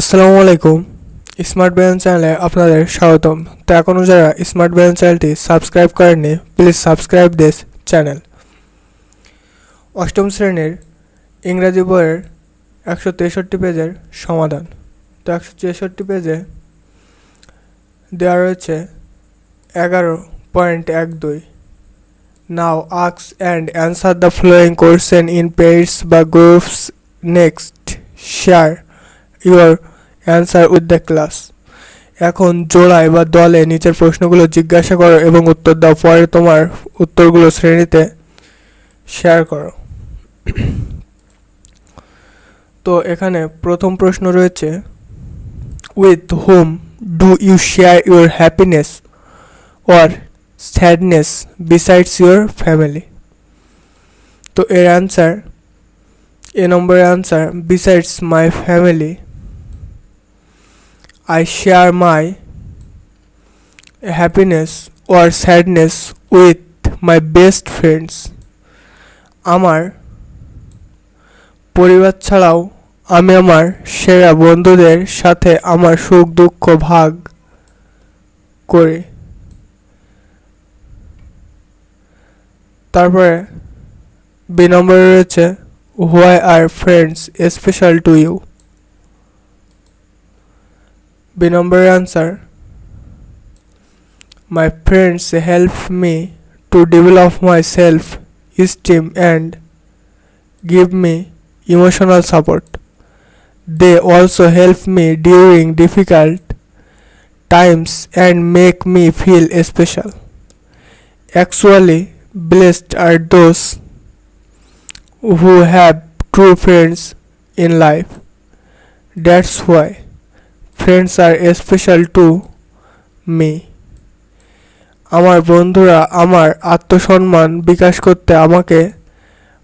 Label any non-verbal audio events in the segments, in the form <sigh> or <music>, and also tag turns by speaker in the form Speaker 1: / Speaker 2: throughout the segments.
Speaker 1: আসসালামু আলাইকুম। স্মার্ট ব্যায়াম চ্যানেলে আপনাদের স্বাগতম। তো এখনও যারা স্মার্ট ব্যায়াম চ্যানেলটি সাবস্ক্রাইব করেননি, প্লিজ সাবস্ক্রাইব দিস চ্যানেল। অষ্টম শ্রেণির ইংরাজি বইয়ের একশো তেষট্টি পেজের সমাধান। তো একশো ছেষট্টি পেজে দেওয়া রয়েছে এগারো পয়েন্ট এক দুই। Now আক্স and answer the following question in pairs বা groups next share. Your answer with the class এখন জোড়ায় বা দলে নিচের প্রশ্নগুলো জিজ্ঞাসা করো এবং উত্তর দাও, পরে তোমার উত্তরগুলো শ্রেণীতে শেয়ার করো। তো এখানে প্রথম প্রশ্ন রয়েছে with whom do you share your happiness or sadness besides your family তো এর অ্যান্সার এ নম্বরের answer besides my family I share my happiness or sadness with my best friends. আমার পরিবার ছাড়াও আমি আমার সেরা বন্ধুদের সাথে আমার সুখ, দুঃখ ভাগ করি তারপরে বি নম্বরে রয়েছে why are friends special to you B number answer My friends help me to develop my self esteem and give me emotional support. They also help me during difficult times and make me feel special. Actually, blessed are those who have true friends in life. That's why friends are special to me আমার বন্ধুরা আমার আত্মসম্মান বিকাশ করতে আমাকে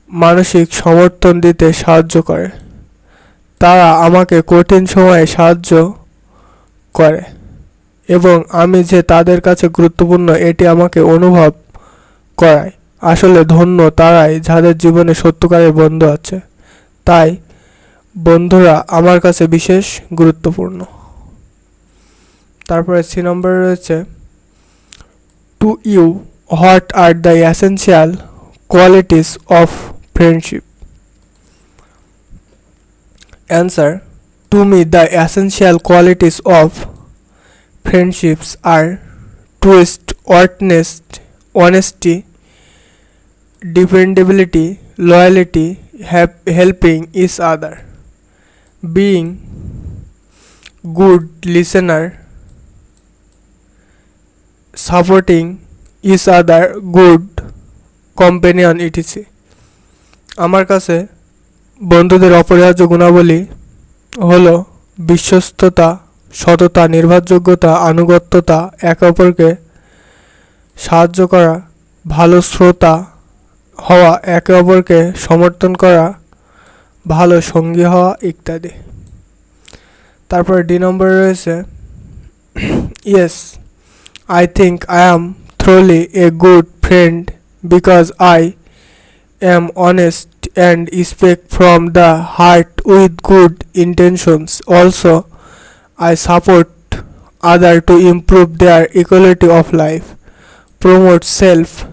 Speaker 1: মানসিক সমর্থন দিতে সাহায্য করে। তারা আমাকে কঠিন সময়ে সাহায্য করে এবং আমি যে তাদের কাছে গুরুত্বপূর্ণ এটি আমাকে অনুভব করায়। আসলে ধন্য তারাই যাদের জীবনে সত্যিকারের বন্ধু আছে। তাই বন্ধুরা আমার কাছে বিশেষ গুরুত্বপূর্ণ। তারপরে সি নম্বরে রয়েছে to you what are the essential qualities of friendship answer to me the essential qualities of friendships are trust honest honesty dependability, loyalty, hap- helping each other, being good listener, supporting each other, good companion ETC আমার কাছে বন্ধুদের অপরিহার্য গুণাবলী হলো বিশ্বস্ততা সততা নির্ভরযোগ্যতা আনুগত্যতা একে অপরকে সাহায্য করা ভালো শ্রোতা হওয়া একে অপরকে সমর্থন করা ভালো সঙ্গী হওয়া ইত্যাদি। তারপরে ডি নম্বরে রয়েছে <clears throat> yes I think I am truly a good friend because I am honest and speak from the heart with good intentions. Also, I support others to improve their equality of life, promote self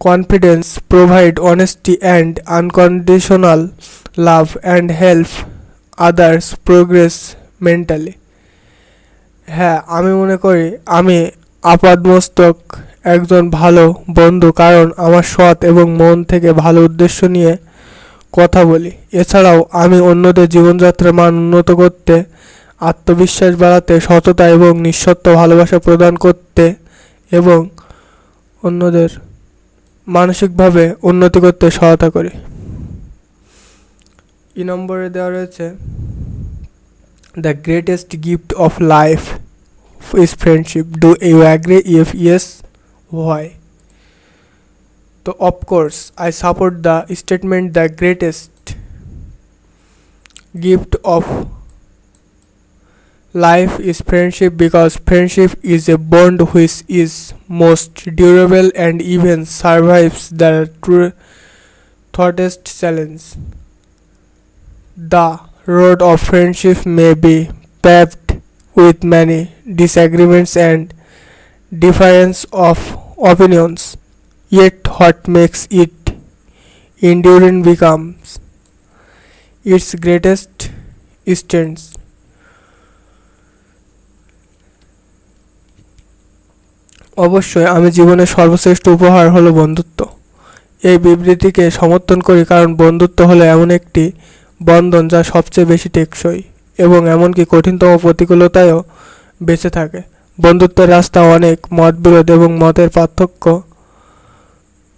Speaker 1: confidence, provide honesty and unconditional love, and help others progress mentally. হ্যাঁ আমি মনে করি আমি আপাদমস্তক একজন ভালো বন্ধু কারণ আমার সৎ এবং মন থেকে ভালো উদ্দেশ্য নিয়ে কথা বলি। এছাড়াও আমি অন্যদের জীবনযাত্রার মান উন্নত করতে, আত্মবিশ্বাস বাড়াতে, সততা এবং নিঃশর্ত ভালোবাসা প্রদান করতে এবং অন্যদের মানসিকভাবে উন্নতি করতে সহায়তা করি। ই নম্বরে দেওয়া রয়েছে, the greatest gift of life is friendship do you agree if yes why so of course i support the statement the greatest gift of life is friendship because friendship is a bond which is most durable and even survives the true challenges. challenge the road of friendship may be paved with many disagreements and difference of opinions, yet what makes it enduring becomes its greatest strength. অবশ্যই আমি জীবনের সর্বশ্রেষ্ঠ উপহার হলো বন্ধুত্ব এই বিবৃতিকে সমর্থন করি কারণ বন্ধুত্ব হলো এমন একটি বন্ধন যা সবচেয়ে বেশি টেকসই এবং এমনকি কঠিনতম প্রতিকূলতায়ও বেঁচে থাকে। বন্ধুত্বের রাস্তা অনেক, মতবিরোধ এবং মতের পার্থক্য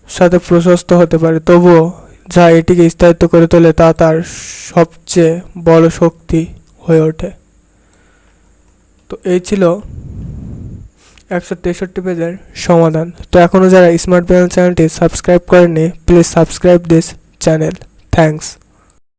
Speaker 1: সাথে প্রশস্ত হতে পারে। তবুও যা এটিকে স্থায়িত্ব করে তোলে তা তার সবচেয়ে বড় শক্তি হয়ে ওঠে। তো এই ছিল একশো তেষট্টি পেজের সমাধান। তো এখনও যারা স্মার্ট প্যানেল চ্যানেলটি সাবস্ক্রাইব করেননি please subscribe this channel thanks